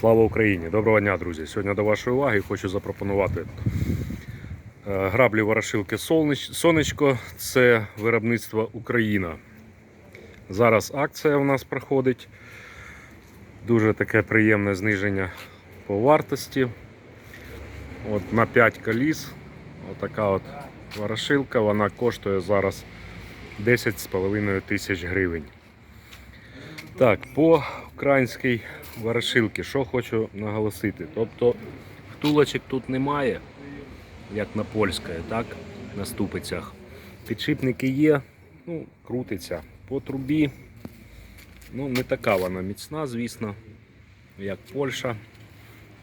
Слава Україні! Доброго дня, друзі! Сьогодні до вашої уваги хочу запропонувати е, граблі ворошилки Сонечко. Це виробництво Україна. Зараз акція у нас проходить. Дуже таке приємне зниження по вартості. От на 5 коліс. Отака от ворошилка. Вона коштує зараз 10,5 тисяч гривень. Так, по українській ворошилці, що хочу наголосити. Тобто втулочок тут немає, як на польській, так, на ступицях. Підшипники є, ну, крутиться. По трубі, ну, не така вона міцна, звісно, як Польща.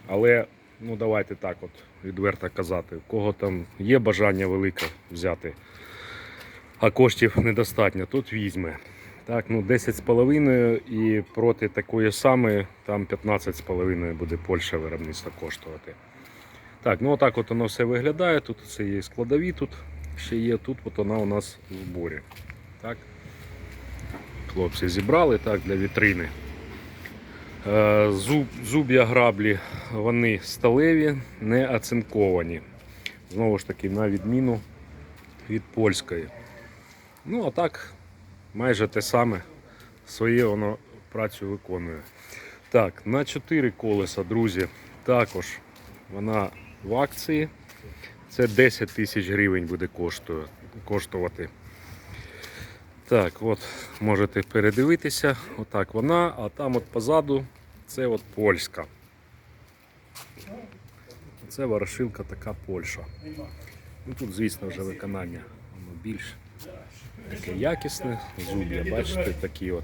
Але ну, давайте так от відверто казати, у кого там є бажання велике взяти, а коштів недостатньо, тут візьме. Так, ну 10,5 і проти такої самої там 15,5 буде Польща виробництво коштувати. Так, ну отак от воно все виглядає. Тут це є складові, тут ще є, тут от вона у нас в зборі. Так. Хлопці зібрали так, для вітрини. Е, Зуб, зуб'я граблі, вони сталеві, не оцинковані. Знову ж таки, на відміну від польської. Ну, а так, майже те саме. Своє воно працю виконує. Так, на 4 колеса, друзі, також вона в акції. Це 10 тисяч гривень буде коштувати. Так, от можете передивитися. Отак вона, а там от позаду це от польська. Це ворошилка така Польща. Ну тут, звісно, вже виконання воно більш таке якісне, зуб'я, бачите, такі от.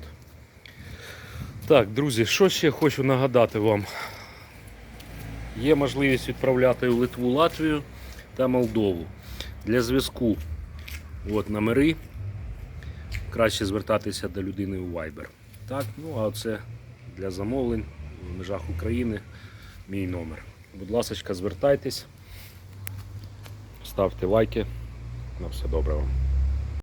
Так, друзі, що ще хочу нагадати вам? Є можливість відправляти у Литву, Латвію та Молдову. Для зв'язку от номери. Краще звертатися до людини у Viber. Так, ну а це для замовлень в межах України мій номер. Будь ласка, звертайтесь, ставте лайки. На все добре вам.